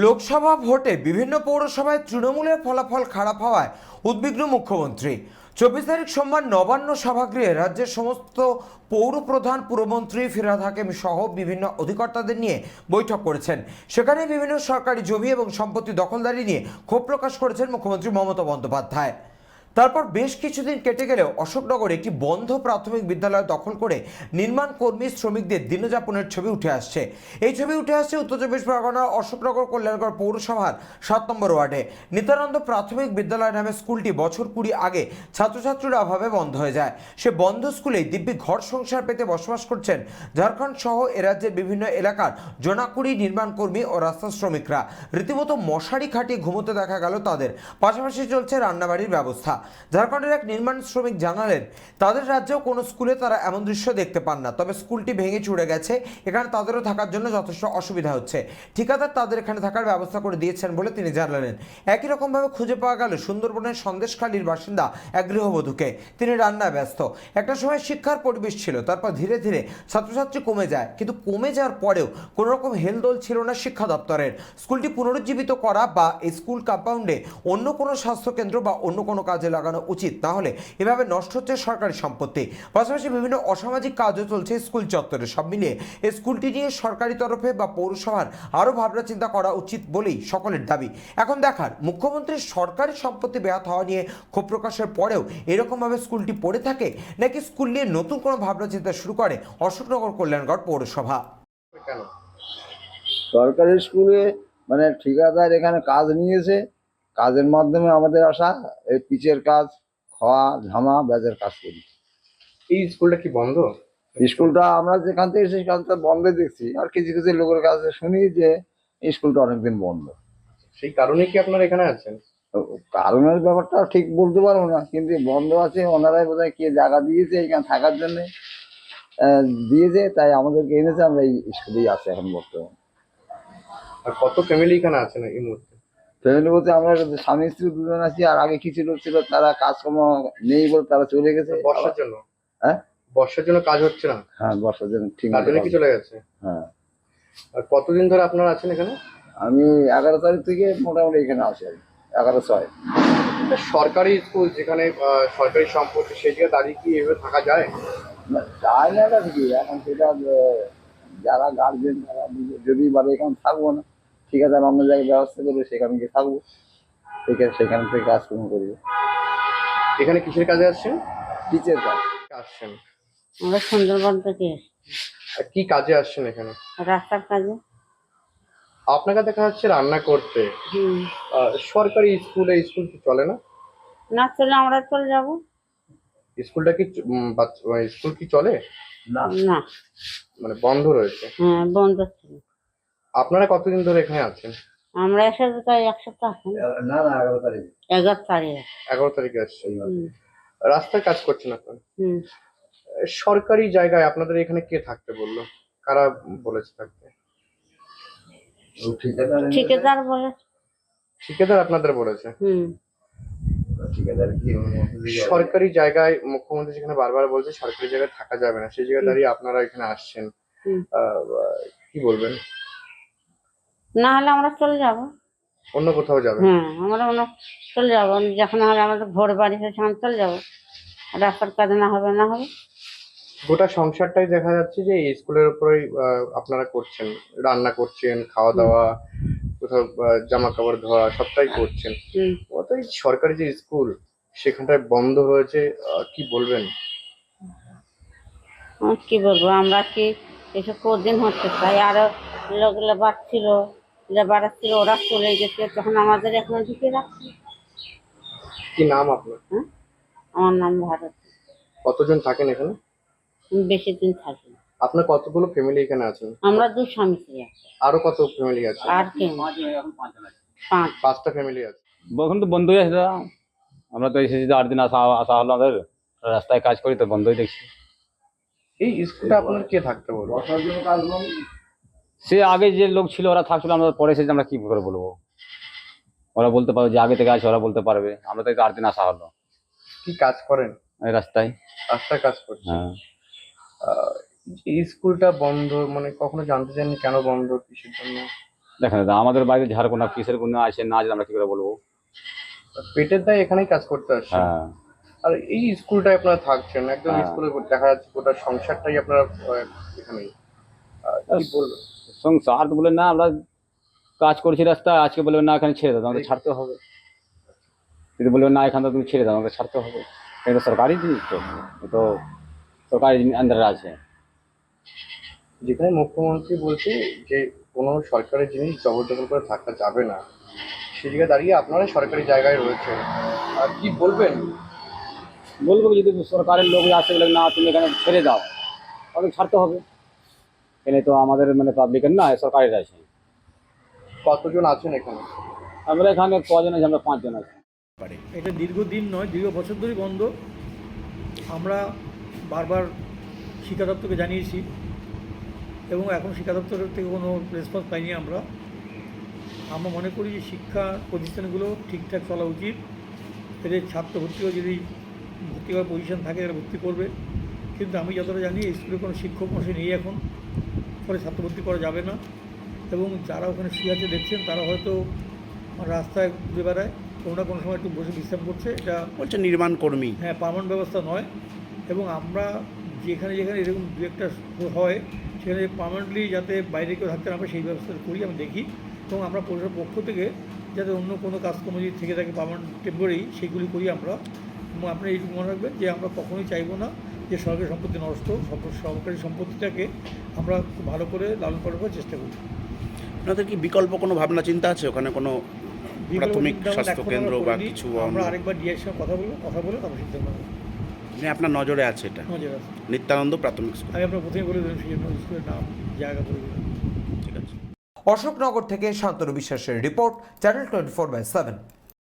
লোকসভা ভোটে বিভিন্ন পৌরসভায় তৃণমূলের ফলাফল খারাপ হওয়ায় উদ্বিগ্ন মুখ্যমন্ত্রী। চব্বিশ তারিখ সোমবার নবান্ন সভাগৃহে রাজ্যের সমস্ত পৌর প্রধান পুরমন্ত্রী ফিরাদ হাকিম সহ বিভিন্ন অধিকর্তাদের নিয়ে বৈঠক করেছেন। সেখানে বিভিন্ন সরকারি জমি এবং সম্পত্তি দখলদারি নিয়ে ক্ষোভ প্রকাশ করেছেন মুখ্যমন্ত্রী মমতা বন্দ্যোপাধ্যায়। তারপর বেশ কিছুদিন কেটে গেলেও অশোকনগরে একটি বন্ধ প্রাথমিক বিদ্যালয় দখল করে নির্মাণ কর্মী শ্রমিকদের দিনযাপনের ছবি উঠে আসছে। এই ছবি উঠে আসছে উত্তর চব্বিশ পরগনার অশোকনগর কল্যাণগড় পৌরসভার সাত নম্বর ওয়ার্ডে। নিত্যানন্দ প্রাথমিক বিদ্যালয় নামে স্কুলটি বছর কুড়ি আগে ছাত্রছাত্রীর অভাবে বন্ধ হয়ে যায়। সে বন্ধ স্কুলেই দিব্যি ঘর সংসার পেতে বসবাস করছেন ঝাড়খণ্ড সহ এরাজ্যের বিভিন্ন এলাকার জোনাকুড়ি নির্মাণ কর্মী ও রাস্তা শ্রমিকরা। রীতিমতো মশারি খাটিয়ে ঘুমোতে দেখা গেল তাদের। পাশাপাশি চলছে রান্নাবাড়ির ব্যবস্থা। ঝাড়খণ্ডের এক নির্মাণ শ্রমিক জানালেন, তাদের রাজ্যেও কোনো স্কুলে তারা এমন দৃশ্য দেখতে পান না। তবে স্কুলটি ভেঙে চুড়ে গেছে। এখানে তাদেরও থাকার জন্য যথেষ্ট অসুবিধা হচ্ছে। ঠিকাদার তাদের এখানে থাকার ব্যবস্থা করে দিয়েছেন বলে তিনি জানালেন। একই রকমভাবে খুঁজে পাওয়া গেল সুন্দরবনের সন্দেশখালীর বাসিন্দা এক গৃহবধূকে। তিনি রান্নায় ব্যস্ত। একটা সময় শিক্ষার পরিবেশ ছিল, তারপর ধীরে ধীরে ছাত্রছাত্রী কমে যায়। কিন্তু কমে যাওয়ার পরেও কোনো রকম হেলদোল ছিল না শিক্ষা দপ্তরের। স্কুলটি পুনরুজ্জীবিত করা বা এই স্কুল কম্পাউন্ডে অন্য কোনো স্বাস্থ্যকেন্দ্র বা অন্য কোনো কাজে লাগানো উচিত। তাহলে এভাবে নষ্ট হচ্ছে সরকারি সম্পত্তি। পাশাপাশি বিভিন্ন অসামাজিক কাজও চলছে স্কুল চত্বরে। সব মিলিয়ে স্কুলটি নিয়ে সরকারি তরফে বা পৌরসভার আরও ভাবনা চিন্তা করা উচিত বলেই সকলের দাবি। এখন দেখার মুখ্যমন্ত্রীর সরকারি সম্পত্তি ব্যাহত হওয়া নিয়ে ক্ষোভ প্রকাশের পরেও এরকমভাবে স্কুলটি পড়ে থাকে নাকি স্কুল নিয়ে নতুন কোনো ভাবনা চিন্তা শুরু করে অশোকনগর কল্যাণগড় পৌরসভা? সরকারি স্কুলে মানে ঠিকাদার এখানে কাজ নিয়েছে। কাজের মাধ্যমে আমাদের আসা এই পিচের কাজ খাওয়া ঝামা ব্যাজের কাজ করি। এই স্কুলটা কি বন্ধ? স্কুলটা আমরা যেখান থেকে এসেছি সেখানটা বন্ধ দেখছি। আর কিছু কিছু লোকের কাছে শুনি যে স্কুলটা অনেকদিন বন্ধ। সেই কারণে কি আপনারা এখানে আছেন? কারণের ব্যাপারটা ঠিক বলতে পারব না কিন্তু বন্ধ আছে ওনারাই বোধহয় কে জায়গা দিয়েছে এখানে থাকার জন্য। দিয়েছে তাই আমাদেরকে এনেছে আমরা এই স্কুলেই আছি এখন বর্তমানে। আর কত ফ্যামিলি এখানে আছেন এই মুহূর্তে? ফ্যামিলি বলতে আমরা স্বামী স্ত্রী দুজন আছি আর আগে কিছু লোক ছিল তারা কাজকর্ম নেই বলে তারা চলে গেছে। বর্ষার জন্য? হ্যাঁ? বর্ষার জন্য কাজ হচ্ছে না? হ্যাঁ বর্ষার জন্য ঠিক তার জন্য কি চলে গেছে? হ্যাঁ। আর কতদিন ধরে আপনারা আছেন এখানে? আমি এগারো তারিখ থেকে মোটামুটি এখানে কি। এগারো ছয়। সরকারি স্কুল যেখানে সরকারি সম্পত্তি সেই জায়গায় দাঁড়িয়ে কি এভাবে থাকা যায়? যায় না ঠিকই এখন সেটা যারা গার্জেন তারা যদি বলে এখানে থাকব না। ঠিক আছে আমি অন্য জায়গায় ব্যবস্থা করব সেখানে গিয়ে থাকব। সেখানে সেখান থেকে কাজকর্ম করব এখানে কিসের কাজে আসছেন? টিচার কাজ? আসছেন। আমরা সুন্দরবন থেকে আর কি কাজে আসছেন এখানে? রাস্তার কাজে। আপনাকে দেখা যাচ্ছে রান্না করতে। আহ, সরকারি স্কুলে স্কুল কি চলে না? না চলে আমরা চলে যাব। স্কুলটা কি চ- উম, বাচ্চা- স্কুল কি চলে? না। না। মানে বন্ধ রয়েছে। হ্যাঁ বন্ধ ছিল। আপনারা কতদিন ধরে এখানে আছেন? আমরা এসে তো এক সপ্তাহ না না এগারো তারিখ। এগারো তারিখ। এগারো তারিখে আসছেন। হুম। রাস্তায় কাজ করছেন আপনারা? হুম। সরকারি জায়গায় আপনাদের এখানে কে থাকতে বলল? কারা বলেছে থাকতে? ঠিকাদার ঠিকাদার বলে। ঠিকাদার আপনাদের বলেছে? হুম। কি সরকারি জায়গায় মুখ্যমন্ত্রী যেখানে বারবার বলছে সরকারি জায়গায় থাকা যাবে না। সেই জায়গায় দাঁড়িয়ে আপনারা এখানে আসছেন। আহ, কি বলবেন? না হলে আমরা চলে যাব। অন্য কোথাও যাবেন হ্যাঁ আমরা অন্য চলে যাব। যখন হলে আমাদের ভোর বাড়ি সেখানে চলে যাব। রাস্তার কাজ না হবে না হবে। গোটা সংসারটাই দেখা যাচ্ছে যে এই স্কুলের উপরেই আপনারা করছেন। রান্না করছেন খাওয়া দাওয়া কোথাও জামা কাপড় ধোয়া সবটাই করছেন। হুম। অত এই সরকারি যে স্কুল সেখানটায় বন্ধ হয়েছে কি বলবেন? কি বলব? আমরা কি এসব কদিন হচ্ছে? তাই আরও লোকগুলো লেবার ছিল লেবার ছিল ওরা চলে গেছে তখন আমাদের এখন ঢুকে রাখছে কি নাম আপনার? হ্যাঁ? আমার নাম ভারত। কতজন থাকেন এখানে? বেশি দিন থাকি না। আপনার কতগুলো ফ্যামিলি এখানে আছেন? আমরা দু স্বামী স্ত্রী আছি। আরও কত ফ্যামিলি আছে? আর কেউ পাঁচ। পাঁচটা ফ্যামিলি আছে। এখন তো বন্ধই আছে দাদা আমরা তো এসেছি তো আট দিন আসা আসা হলো আমাদের। রাস্তায় কাজ করি তো বন্ধই দেখছি। এই স্কুলটা আপনার কে থাকতে বলব সে আগে যে লোক ছিল ওরা থাকছিল আমরা পরে এসেছি আমরা কি করে বলব? ওরা বলতে পারবে যে আগে থেকে আছে ওরা বলতে পারবে। আমরা তো আট দিন আসা হলো। কি কাজ করেন? এই রাস্তায়। রাস্তায় কাজ করছেন? হ্যাঁ। এই স্কুলটা বন্ধ মানে কখনো জানতে চাননি কেন বন্ধ কিসের জন্য? দেখেন দাদা আমাদের বাড়িতে ঝাড়খণ্ড কিসের গুণ আছে না আছে আমরা কি করে বলব? পেটের দায় এখানেই কাজ করতে আসছেন? হ্যাঁ। আর এই স্কুলটায় আপনারা থাকছেন একদম হ্যাঁ। স্কুলে দেখা যাচ্ছে গোটা সংসারটাই আপনারা এখানেই। কি বলবেন? সংসার তো বলে না আমরা কাজ করছি রাস্তা আজকে বলবে না এখানে ছেড়ে দাও আমাকে ছাড়তে হবে। যদি বলবে না এখান থেকে তুমি ছেড়ে দাও আমাকে ছাড়তে হবে। এটা তো সরকারি জিনিস তো তো সরকারি আন্ডারে আছে। যেখানে মুখ্যমন্ত্রী বলছে যে কোনো সরকারি জিনিস জবরদখল করে থাকা যাবে না সেই জায়গায় দাঁড়িয়ে আপনারা সরকারি জায়গায় রয়েছে আর কি বলবেন? বলব যদি সরকারের লোক আসে বলে না তুমি এখানে ছেড়ে দাও তাহলে ছাড়তে হবে। এখানে তো আমাদের মানে পাবলিকের না সরকারের আছে কতজন আছেন এখানে? আমরা এখানে কজন আছে আমরা পাঁচজন আছি। পারে। এটা দীর্ঘদিন নয় দীর্ঘ বছর ধরেই বন্ধ। আমরা বারবার শিক্ষা দপ্তরকে জানিয়েছি এবং এখন শিক্ষা দপ্তর থেকে কোনো রেসপন্স পাইনি আমরা। আমরা মনে করি যে শিক্ষা প্রতিষ্ঠানগুলো ঠিকঠাক চলা উচিত। এদের ছাত্র ভর্তিও যদি ভর্তি হওয়ার পজিশন থাকে এরা ভর্তি করবে। কিন্তু আমি যতটা জানি স্কুলে কোনো শিক্ষক মশাই নেই এখন। ফলে ছাত্রভর্তি করা যাবে না। এবং যারা ওখানে শুয়ে আছে দেখছেন তারা হয়তো রাস্তায় ঘুরে বেড়ায় কোনো না কোনো সময় একটু বসে বিশ্রাম করছে। এটা বলছে নির্মাণ কর্মী। হ্যাঁ পার্মানেন্ট ব্যবস্থা নয়। এবং আমরা যেখানে যেখানে এরকম দু একটা হয় সেখানে পার্মানেন্টলি যাতে বাইরে কেউ থাকতে না পারে সেই ব্যবস্থা করি আমি দেখি। এবং আমরা পরিষেবার পক্ষ থেকে যাতে অন্য কোনো কাজকর্ম যদি থেকে থাকে পার্মানেন্ট টেম্পোরারি সেগুলি করি আমরা। এবং আপনি এইটুকু মনে রাখবেন যে আমরা কখনোই চাইব না যে সরকারি সম্পত্তি নষ্ট সরকারি সম্পত্তিটাকে আমরা খুব ভালো করে লালন পালন করার চেষ্টা করি আপনাদের কি বিকল্প কোনো ভাবনা চিন্তা আছে? ওখানে কোনো প্রাথমিক স্বাস্থ্য কেন্দ্র বা কিছু আমরা আরেকবার ডিআইয়ের সঙ্গে কথা বলব কথা বলে তারপর সিদ্ধান্ত নেব। মানে আপনার নজরে আছে এটা? নজর আছে। নিত্যানন্দ প্রাথমিক স্কুল। আমি আপনার প্রথমে বলে দিলাম সেই জন্য স্কুলের নাম জায়গা বলে দিলাম। ঠিক আছে। অশোকনগর থেকে শান্তনু বিশ্বাসের report channel twenty four by seven.